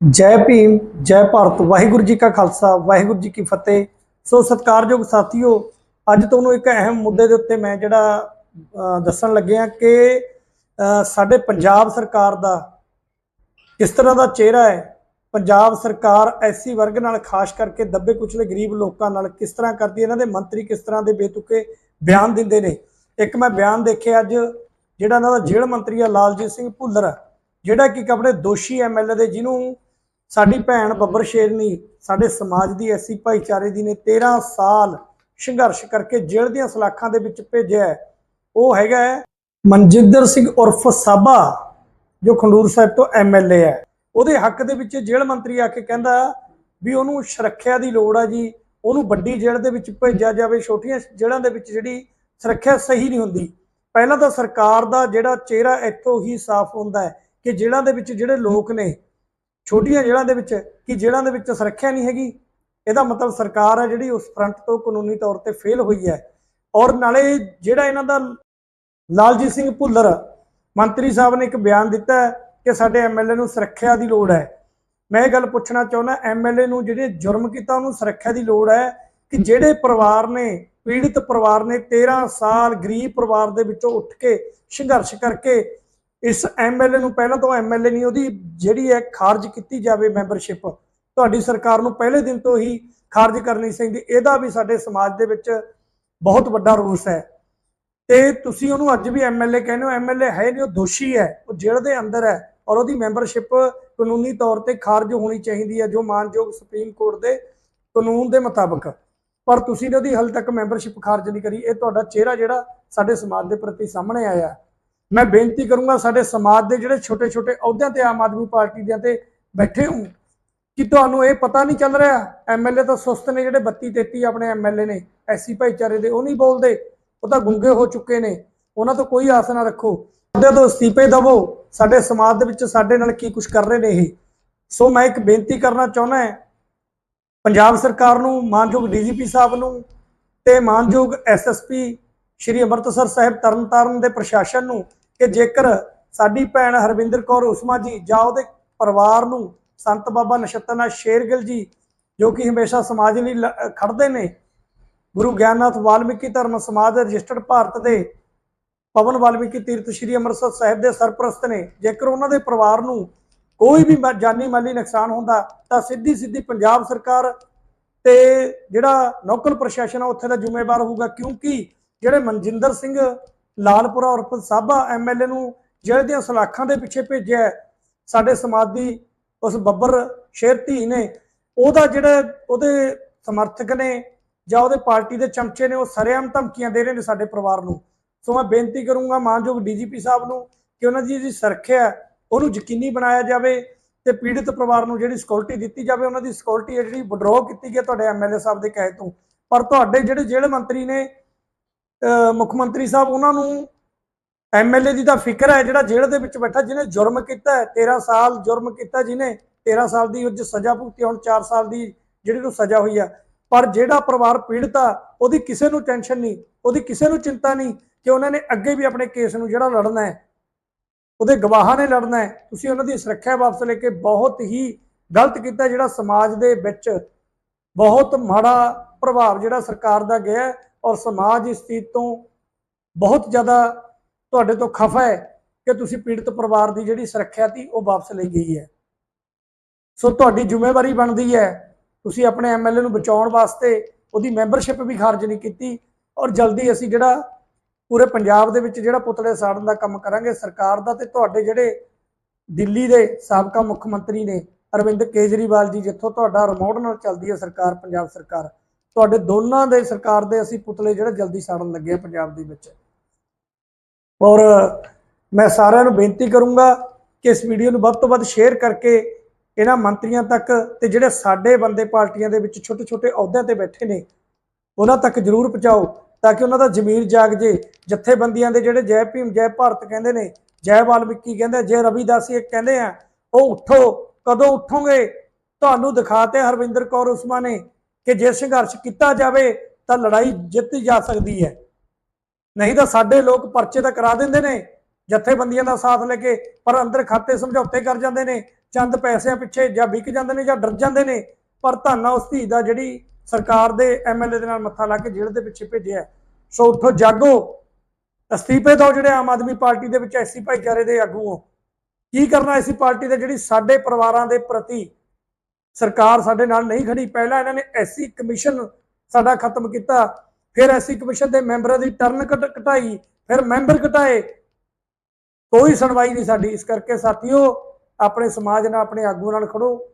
ਜੈ ਭੀਮ, ਜੈ ਭਾਰਤ, ਵਾਹਿਗੁਰੂ ਜੀ ਕਾ ਖਾਲਸਾ, ਵਾਹਿਗੁਰੂ ਜੀ ਕੀ ਫਤਿਹ। ਸੋ ਸਤਿਕਾਰਯੋਗ ਸਾਥੀਓ, ਅੱਜ ਤੁਹਾਨੂੰ ਇੱਕ ਅਹਿਮ ਮੁੱਦੇ ਦੇ ਉੱਤੇ ਮੈਂ ਜਿਹੜਾ ਦੱਸਣ ਲੱਗਿਆ ਕਿ ਸਾਡੇ ਪੰਜਾਬ ਸਰਕਾਰ ਦਾ ਕਿਸ ਤਰ੍ਹਾਂ ਦਾ ਚਿਹਰਾ ਹੈ, ਪੰਜਾਬ ਸਰਕਾਰ ਐਸੀ ਵਰਗ ਨਾਲ ਖਾਸ ਕਰਕੇ ਦੱਬੇ ਕੁਚਲੇ ਗਰੀਬ ਲੋਕਾਂ ਨਾਲ ਕਿਸ ਤਰ੍ਹਾਂ ਕਰਦੀ ਹੈ, ਇਹਨਾਂ ਦੇ ਮੰਤਰੀ ਕਿਸ ਤਰ੍ਹਾਂ ਦੇ ਬੇਤੁਕੇ ਬਿਆਨ ਦਿੰਦੇ ਨੇ। ਇੱਕ ਮੈਂ ਬਿਆਨ ਦੇਖਿਆ ਅੱਜ, ਜਿਹੜਾ ਇਹਨਾਂ ਦਾ ਜੇਲ੍ਹ ਮੰਤਰੀ ਆ ਲਾਲਜੀਤ ਸਿੰਘ ਭੁੱਲਰ, ਜਿਹੜਾ ਕਿ ਇੱਕ ਆਪਣੇ ਦੋਸ਼ੀ ਐਮਐਲਏ ਦੇ, ਜਿਹਨੂੰ ਸਾਡੀ ਭੈਣ ਬੱਬਰ ਸ਼ੇਰਨੀ ਸਾਡੇ ਸਮਾਜ ਦੀ ਐਸੀ ਭਾਈਚਾਰੇ ਦੀ ਨੇ 13 ਸਾਲ ਸੰਘਰਸ਼ ਕਰਕੇ ਜੇਲ੍ਹ ਦੀਆਂ ਸਲਾਖਾਂ ਦੇ ਵਿੱਚ ਭੇਜਿਆ ਉਹ ਹੈਗਾ ਹੈ ਮਨਜਿੰਦਰ ਸਿੰਘ ਉਰਫ ਸਾਬਾ, ਜੋ ਖੰਡੂਰ ਸਾਹਿਬ ਤੋਂ ਐਮਐਲਏ ਹੈ। ਉਹਦੇ ਹੱਕ ਦੇ ਵਿੱਚ ਜੇਲ੍ਹ ਮੰਤਰੀ ਆ ਕੇ ਕਹਿੰਦਾ ਵੀ ਉਹਨੂੰ ਸੁਰੱਖਿਆ ਦੀ ਲੋੜ ਆ ਜੀ, ਉਹਨੂੰ ਵੱਡੀ ਜੇਲ੍ਹ ਦੇ ਵਿੱਚ ਭੇਜਿਆ ਜਾਵੇ, ਛੋਟੀਆਂ ਜੇਲ੍ਹਾਂ ਦੇ ਵਿੱਚ ਜਿਹੜੀ ਸੁਰੱਖਿਆ ਸਹੀ ਨਹੀਂ ਹੁੰਦੀ। ਪਹਿਲਾਂ ਤਾਂ ਸਰਕਾਰ ਦਾ ਜਿਹੜਾ ਚਿਹਰਾ ਇੱਥੋਂ ਹੀ ਸਾਫ਼ ਹੁੰਦਾ ਹੈ ਕਿ ਜੇਲ੍ਹਾਂ ਦੇ ਵਿੱਚ ਜਿਹੜੇ ਲੋਕ ਨੇ ਛੋਟੀਆਂ ਜੇਲ੍ਹਾਂ ਦੇ ਵਿੱਚ ਕਿ ਜੇਲ੍ਹਾਂ ਦੇ ਵਿੱਚ ਸੁਰੱਖਿਆ ਨਹੀਂ ਹੈਗੀ। ਇਹਦਾ ਮਤਲਬ ਸਰਕਾਰ ਹੈ ਜਿਹੜੀ ਉਸ ਫਰੰਟ ਤੋਂ ਕਾਨੂੰਨੀ ਤੌਰ ਤੇ ਫੇਲ ਹੋਈ ਹੈ। ਔਰ ਨਾਲੇ ਜਿਹੜਾ ਇਹਨਾਂ ਦਾ ਲਾਲਜੀਤ ਸਿੰਘ ਭੁੱਲਰ ਮੰਤਰੀ ਸਾਹਿਬ ਨੇ ਇੱਕ ਬਿਆਨ ਦਿੱਤਾ ਕਿ ਸਾਡੇ ਐਮਐਲਏ ਨੂੰ ਸੁਰੱਖਿਆ ਦੀ ਲੋੜ ਹੈ। ਮੈਂ ਇਹ ਗੱਲ ਪੁੱਛਣਾ ਚਾਹੁੰਦਾ ਐਮਐਲਏ ਨੂੰ ਜਿਹੜੇ ਜੁਰਮ ਕੀਤਾ ਉਹਨੂੰ ਸੁਰੱਖਿਆ ਦੀ ਲੋੜ ਹੈ ਕਿ ਜਿਹੜੇ ਪਰਿਵਾਰ ਨੇ, ਪੀੜਿਤ ਪਰਿਵਾਰ ਨੇ 13 ਸਾਲ ਗਰੀਬ ਪਰਿਵਾਰ ਦੇ ਵਿੱਚੋਂ ਉੱਠ ਕੇ ਸੰਘਰਸ਼ ਕਰਕੇ ਇਸ ਐਮਐਲਏ ਨੂੰ ਪਹਿਲਾਂ ਤੋਂ ਐਮਐਲਏ ਨਹੀਂ, ਉਹਦੀ ਜਿਹੜੀ ਹੈ ਖਾਰਜ ਕੀਤੀ ਜਾਵੇ ਮੈਂਬਰਸ਼ਿਪ, ਤੁਹਾਡੀ ਸਰਕਾਰ ਨੂੰ ਪਹਿਲੇ ਦਿਨ ਤੋਂ ਹੀ ਖਾਰਜ ਕਰਨੀ ਚਾਹੀਦੀ, ਇਹਦਾ ਵੀ ਸਾਡੇ ਸਮਾਜ ਦੇ ਵਿੱਚ ਬਹੁਤ ਵੱਡਾ ਰੋਸ ਹੈ। ਤੇ ਤੁਸੀਂ ਉਹਨੂੰ ਅੱਜ ਵੀ ਐਮਐਲਏ ਕਹਿੰਦੇ ਹੋ, ਐਮਐਲਏ ਹੈ ਨਹੀਂ, ਉਹ ਦੋਸ਼ੀ ਹੈ, ਉਹ ਜੇਲ੍ਹ ਦੇ ਅੰਦਰ ਹੈ ਔਰ ਉਹਦੀ ਮੈਂਬਰਸ਼ਿਪ ਕਾਨੂੰਨੀ ਤੌਰ ਤੇ ਖਾਰਜ ਹੋਣੀ ਚਾਹੀਦੀ ਹੈ, ਜੋ ਮਾਨਯੋਗ ਸੁਪਰੀਮ ਕੋਰਟ ਦੇ ਕਾਨੂੰਨ ਦੇ ਮੁਤਾਬਕ। ਪਰ ਤੁਸੀਂ ਨੇ ਉਹਦੀ ਹਾਲੇ ਤੱਕ ਮੈਂਬਰਸ਼ਿਪ ਖਾਰਜ ਨਹੀਂ ਕਰੀ, ਇਹ ਤੁਹਾਡਾ ਚਿਹਰਾ ਜਿਹੜਾ ਸਾਡੇ ਸਮਾਜ ਦੇ ਪ੍ਰਤੀ ਸਾਹਮਣੇ ਆਇਆ। ਮੈਂ ਬੇਨਤੀ ਕਰੂੰਗਾ ਸਾਡੇ ਸਮਾਜ ਦੇ ਜਿਹੜੇ ਛੋਟੇ ਛੋਟੇ ਅਹੁਦਿਆਂ ਤੇ ਆਮ ਆਦਮੀ ਪਾਰਟੀ ਦੇ ਤੇ ਬੈਠੇ ਹੋ ਕਿ ਤੁਹਾਨੂੰ ਇਹ ਪਤਾ ਨਹੀਂ ਚੱਲ ਰਿਹਾ ਐਮਐਲਏ ਤਾਂ ਸੁਸਤ ਨੇ ਜਿਹੜੇ 32 33 ਆਪਣੇ ਐਮਐਲਏ ਨੇ, ਐਸੀ ਭਾਈਚਾਰੇ ਦੇ ਉਹ ਨਹੀਂ ਬੋਲਦੇ, ਉਹ ਤਾਂ ਗੁੰਗੇ ਹੋ ਚੁੱਕੇ ਨੇ, ਉਹਨਾਂ ਤੋਂ ਕੋਈ ਆਸ ਨਾ ਰੱਖੋ। ਉਹਦੇ ਤੋਂ ਅਸਤੀਫੇ ਦਵੋ, ਸਾਡੇ ਸਮਾਜ ਦੇ ਵਿੱਚ ਸਾਡੇ ਨਾਲ ਕੀ ਕੁਝ ਕਰ ਰਹੇ ਨੇ ਇਹ। ਸੋ ਮੈਂ ਇੱਕ ਬੇਨਤੀ ਕਰਨਾ ਚਾਹੁੰਦਾ ਹਾਂ, ਪੰਜਾਬ ਸਰਕਾਰ ਨੂੰ, ਮਾਨਯੋਗ ਡੀਜੀਪੀ ਸਾਹਿਬ ਨੂੰ ਤੇ ਮਾਨਯੋਗ ਐਸਐਸਪੀ ਸ਼੍ਰੀ ਅੰਮ੍ਰਿਤਸਰ ਸਾਹਿਬ ਤਰਨਤਾਰਨ ਦੇ ਪ੍ਰਸ਼ਾਸਨ ਨੂੰ ਕਿ ਜੇਕਰ ਸਾਡੀ ਭੈਣ ਹਰਵਿੰਦਰ ਕੌਰ ਉਸਮਾ ਜੀ ਜਾਂ ਉਹਦੇ ਪਰਿਵਾਰ ਨੂੰ ਸੰਤ ਬਾਬਾ ਨਛੱਤਰਨਾਥ ਸ਼ੇਰਗਿਲ ਜੀ, ਜੋ ਕਿ ਹਮੇਸ਼ਾ ਸਮਾਜ ਲਈ ਲ- ਖੜਦੇ ਨੇ, ਗੁਰੂ ਗਿਆਨਨਾਥ ਵਾਲਮੀਕੀ ਧਰਮ ਸਮਾਜ ਰਜਿਸਟਰਡ ਭਾਰਤ ਦੇ ਪਵਨ ਵਾਲਮੀਕੀ ਤੀਰਥ ਸ਼੍ਰੀ ਅੰਮ੍ਰਿਤਸਰ ਸਾਹਿਬ ਦੇ ਸਰਪ੍ਰਸਤ ਨੇ, ਜੇਕਰ ਉਹਨਾਂ ਦੇ ਪਰਿਵਾਰ ਨੂੰ ਕੋਈ ਵੀ ਮਾ- ਜਾਨੀ ਮਾਲੀ ਨੁਕਸਾਨ ਹੁੰਦਾ, ਤਾਂ ਸਿੱਧੀ ਸਿੱਧੀ ਪੰਜਾਬ ਸਰਕਾਰ ਤੇ ਜਿਹੜਾ ਲੋਕਲ ਪ੍ਰਸ਼ਾਸਨ ਆ, ਉੱਥੇ ਦਾ ਜ਼ਿੰਮੇਵਾਰ ਹੋਊਗਾ। ਕਿਉਂਕਿ ਜਿਹੜੇ ਮਨਜਿੰਦਰ ਸਿੰਘ ਲਾਲਪੁਰਾ ਉਰਫ ਸਾਬਾ ਐਮਐਲਏ ਨੂੰ ਜੇਲ੍ਹ ਦੀਆਂ ਸਲਾਖਾਂ ਦੇ ਪਿੱਛੇ ਭੇਜਿਆ ਸਾਡੇ ਸਮਾਜ ਉਸ ਬੱਬਰ ਸ਼ੇਰ ਧੀ ਨੇ, ਉਹਦਾ ਜਿਹੜਾ ਉਹਦੇ ਸਮਰਥਕ ਨੇ ਜਾਂ ਉਹਦੇ ਪਾਰਟੀ ਦੇ ਚਮਚੇ ਨੇ, ਉਹ ਸਰੇਆਮ ਧਮਕੀਆਂ ਦੇ ਰਹੇ ਨੇ ਸਾਡੇ ਪਰਿਵਾਰ ਨੂੰ। ਸੋ ਮੈਂ ਬੇਨਤੀ ਕਰੂੰਗਾ ਮਾਨਯੋਗ ਡੀਜੀਪੀ ਸਾਹਿਬ ਨੂੰ ਕਿ ਉਹਨਾਂ ਦੀ ਜਿਹੜੀ ਸੁਰੱਖਿਆ ਉਹਨੂੰ ਯਕੀਨੀ ਬਣਾਇਆ ਜਾਵੇ ਤੇ ਪੀੜਿਤ ਪਰਿਵਾਰ ਨੂੰ ਜਿਹੜੀ ਸਿਕਿਉਰਿਟੀ ਦਿੱਤੀ ਜਾਵੇ, ਉਹਨਾਂ ਦੀ ਸਿਕਿਉਰਿਟੀ ਜਿਹੜੀ ਵਿਡਰਾਅ ਕੀਤੀ ਗਈ ਹੈ ਤੁਹਾਡੇ ਐਮਐਲਏ ਸਾਹਿਬ ਦੇ ਕਹੇ ਤੋਂ। ਪਰ ਤੁਹਾਡੇ ਜਿਹੜੇ ਜੇਲ੍ਹ ਮੰਤਰੀ ਨੇ ਮੁੱਖ ਮੰਤਰੀ ਸਾਹਿਬ, ਉਹਨਾਂ ਨੂੰ ਐਮਐਲਏ ਦੀ ਦਾ ਫਿਕਰ ਹੈ, ਜਿਹੜਾ ਜੇਲ੍ਹ ਦੇ ਵਿੱਚ ਬੈਠਾ, ਜਿਹਨੇ ਜੁਰਮ ਕੀਤਾ ਹੈ 13 ਸਾਲ ਜੁਰਮ ਕੀਤਾ ਜਿਹਨੇ 13 ਸਾਲ ਦੀ ਉਹ ਸਜ਼ਾ ਭੁਗਤੀ ਹੁਣ 4 ਸਾਲ ਦੀ ਜਿਹੜੀ ਨੂੰ ਸਜ਼ਾ ਹੋਈ ਆ। ਪਰ ਜਿਹੜਾ ਪਰਿਵਾਰ ਪੀੜਤ ਆ, ਉਹਦੀ ਕਿਸੇ ਨੂੰ ਟੈਨਸ਼ਨ ਨਹੀਂ, ਉਹਦੀ ਕਿਸੇ ਨੂੰ ਚਿੰਤਾ ਨਹੀਂ ਕਿ ਉਹਨਾਂ ਨੇ ਅੱਗੇ ਵੀ ਆਪਣੇ ਕੇਸ ਨੂੰ ਜਿਹੜਾ ਲੜਨਾ ਹੈ, ਉਹਦੇ ਗਵਾਹਾਂ ਨੇ ਲੜਨਾ ਹੈ। ਤੁਸੀਂ ਉਹਨਾਂ ਦੀ ਸੁਰੱਖਿਆ ਵਾਪਸ ਲੈ ਕੇ ਬਹੁਤ ਹੀ ਗਲਤ ਕੀਤਾ, ਜਿਹੜਾ ਸਮਾਜ ਦੇ ਵਿੱਚ ਬਹੁਤ ਮਾੜਾ ਪ੍ਰਭਾਵ ਜਿਹੜਾ ਸਰਕਾਰ ਦਾ ਗਿਆ ਔਰ ਸਮਾਜ ਇਸ ਚੀਜ਼ ਤੋਂ ਬਹੁਤ ਜ਼ਿਆਦਾ ਤੁਹਾਡੇ ਤੋਂ ਖਫਾ ਹੈ ਕਿ ਤੁਸੀਂ ਪੀੜਤ ਪਰਿਵਾਰ ਦੀ ਜਿਹੜੀ ਸੁਰੱਖਿਆ ਸੀ, ਉਹ ਵਾਪਸ ਲਈ ਗਈ ਹੈ। ਸੋ ਤੁਹਾਡੀ ਜ਼ਿੰਮੇਵਾਰੀ ਬਣਦੀ ਹੈ। ਤੁਸੀਂ ਆਪਣੇ ਐਮਐਲਏ ਨੂੰ ਬਚਾਉਣ ਵਾਸਤੇ ਉਹਦੀ ਮੈਂਬਰਸ਼ਿਪ ਵੀ ਖਾਰਜ ਨਹੀਂ ਕੀਤੀ ਔਰ ਜਲਦੀ ਅਸੀਂ ਜਿਹੜਾ ਪੂਰੇ ਪੰਜਾਬ ਦੇ ਵਿੱਚ ਜਿਹੜਾ ਪੁਤਲੇ ਸਾੜਨ ਦਾ ਕੰਮ ਕਰਾਂਗੇ, ਸਰਕਾਰ ਦਾ ਤੇ ਤੁਹਾਡੇ ਜਿਹੜੇ ਦਿੱਲੀ ਦੇ ਸਾਬਕਾ ਮੁੱਖ ਮੰਤਰੀ ਨੇ ਅਰਵਿੰਦ ਕੇਜਰੀਵਾਲ ਜੀ, ਜਿੱਥੋਂ ਤੁਹਾਡਾ ਰਿਮੋਟ ਨਾਲ ਚੱਲਦੀ ਹੈ ਸਰਕਾਰ, ਪੰਜਾਬ ਸਰਕਾਰ। ਤੁਹਾਡੇ ਦੋਨਾਂ ਦੇ ਸਰਕਾਰ ਦੇ ਅਸੀਂ ਪੁਤਲੇ ਜਿਹੜੇ ਜਲਦੀ ਸਾੜਨ ਲੱਗੇ ਆ ਪੰਜਾਬ ਦੇ ਵਿੱਚ। ਔਰ ਮੈਂ ਸਾਰਿਆਂ ਨੂੰ ਬੇਨਤੀ ਕਰੂੰਗਾ ਕਿ ਇਸ ਵੀਡੀਓ ਨੂੰ ਵੱਧ ਤੋਂ ਵੱਧ ਸ਼ੇਅਰ ਕਰਕੇ ਇਹਨਾਂ ਮੰਤਰੀਆਂ ਤੱਕ ਤੇ ਜਿਹੜੇ ਸਾਡੇ ਬੰਦੇ ਪਾਰਟੀਆਂ ਦੇ ਵਿੱਚ ਛੋਟੇ ਛੋਟੇ ਅਹੁਦਿਆਂ ਤੇ ਬੈਠੇ ਨੇ, ਉਹਨਾਂ ਤੱਕ ਜ਼ਰੂਰ ਪਹੁੰਚਾਓ ਤਾਂ ਕਿ ਉਹਨਾਂ ਦਾ ਜ਼ਮੀਰ ਜਾਗ ਜੇ। ਜਥੇਬੰਦੀਆਂ ਦੇ ਜਿਹੜੇ ਜੈ ਭੀਮ, ਜੈ ਭਾਰਤ ਕਹਿੰਦੇ ਨੇ, ਜੈ ਵਾਲਮੀਕੀ ਕਹਿੰਦੇ, ਜੈ ਰਵਿਦਾਸੀ ਇਹ ਕਹਿੰਦੇ ਆ, ਉਹ ਉੱਠੋ। ਕਦੋਂ ਉੱਠੋਗੇ? ਤੁਹਾਨੂੰ ਦਿਖਾਤੇ ਹਰਵਿੰਦਰ ਕੌਰ ਉਸਮਾ ਨੇ। ਕਿ ਜੇ ਸੰਘਰਸ਼ ਕੀਤਾ ਜਾਵੇ ਤਾਂ ਲੜਾਈ ਜਿੱਤੀ ਜਾ ਸਕਦੀ ਹੈ। ਨਹੀਂ ਤਾਂ ਸਾਡੇ ਲੋਕ ਪਰਚੇ ਤਾਂ ਕਰਾ ਦਿੰਦੇ ਨੇ, ਜਥੇਬੰਦੀਆਂ ਦਾ ਸਾਥ ਲੈ ਕੇ, ਪਰ ਅੰਦਰ ਖਾਤੇ ਸਮਝੌਤੇ ਕਰ ਜਾਂਦੇ ਨੇ, ਚੰਦ ਪੈਸਿਆਂ ਪਿੱਛੇ ਜਾਂ ਵਿਕ ਜਾਂਦੇ ਨੇ ਜਾਂ ਡਰ ਜਾਂਦੇ ਨੇ, ਪਰ ਧੰਨਾ ਉਸ ਧੀ ਦਾ ਜਿਹੜੀ ਸਰਕਾਰ ਦੇ ਐਮਐਲਏ ਦੇ ਨਾਲ ਮੱਥਾ ਲਾ ਕੇ ਜੇਲ੍ਹ ਦੇ ਪਿੱਛੇ ਭੇਜਿਆ ਸੋ ਉੱਠੋ, ਜਾਗੋ। ਅਸਤੀਫੇ ਦਿਓ ਜਿਹੜੇ ਆਮ ਆਦਮੀ ਪਾਰਟੀ ਦੇ ਵਿੱਚ ਐਸੀ ਭਾਈਚਾਰੇ ਦੇ ਆਗੂ ਹੋ। ਕੀ ਕਰਨਾ ਐਸੀ ਪਾਰਟੀ ਦੇ ਜਿਹੜੀ ਸਾਡੇ ਪਰਿਵਾਰਾਂ ਦੇ ਪ੍ਰਤੀ ਸਰਕਾਰ ਸਾਡੇ ਨਾਲ ਨਹੀਂ ਖੜੀ। ਪਹਿਲਾਂ ਇਹਨਾਂ ਨੇ ਐਸੀ ਕਮਿਸ਼ਨ ਸਾਡਾ ਖਤਮ ਕੀਤਾ ਫਿਰ ਐਸੀ ਕਮਿਸ਼ਨ ਦੇ ਮੈਂਬਰਾਂ ਦੀ ਟਰਨ ਘਟ- ਘਟਾਈ ਫਿਰ ਮੈਂਬਰ ਘਟਾਏ। ਕੋਈ ਸੁਣਵਾਈ ਨਹੀਂ ਸਾਡੀ। ਇਸ ਕਰਕੇ ਸਾਥੀਓ ਆਪਣੇ ਸਮਾਜ ਨਾਲ ਆਪਣੇ ਆਗੂ ਨਾਲ ਖੜੋ।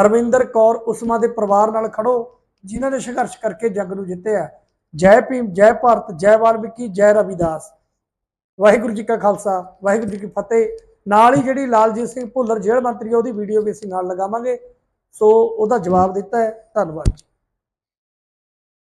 ਹਰਵਿੰਦਰ ਕੌਰ ਉਸਮਾ ਦੇ ਪਰਿਵਾਰ ਨਾਲ ਖੜੋ ਜਿਨ੍ਹਾਂ ਨੇ ਸੰਘਰਸ਼ ਕਰਕੇ ਜੰਗ ਨੂੰ ਜਿੱਤਿਆ ਜੈ ਭੀਮ ਜੈ ਭਾਰਤ ਜੈ ਵਾਲਮੀਕੀ ਜੈ ਰਵਿਦਾਸ। ਵਾਹਿਗੁਰੂ ਜੀ ਕਾ ਖਾਲਸਾ ਵਾਹਿਗੁਰੂ ਜੀ ਕੀ ਫਤਿਹ। ਨਾਲ ਹੀ ਜਿਹੜੀ ਲਾਲਜੀਤ ਸਿੰਘ ਭੁੱਲਰ ਜੇਲ੍ਹ ਮੰਤਰੀ ਆ, ਉਹਦੀ ਵੀਡੀਓ ਵੀ ਅਸੀਂ ਨਾਲ ਲਗਾਵਾਂਗੇ। ਸੋ ਉਹਦਾ ਜਵਾਬ ਦਿੱਤਾ ਹੈ। ਧੰਨਵਾਦ ਜੀ।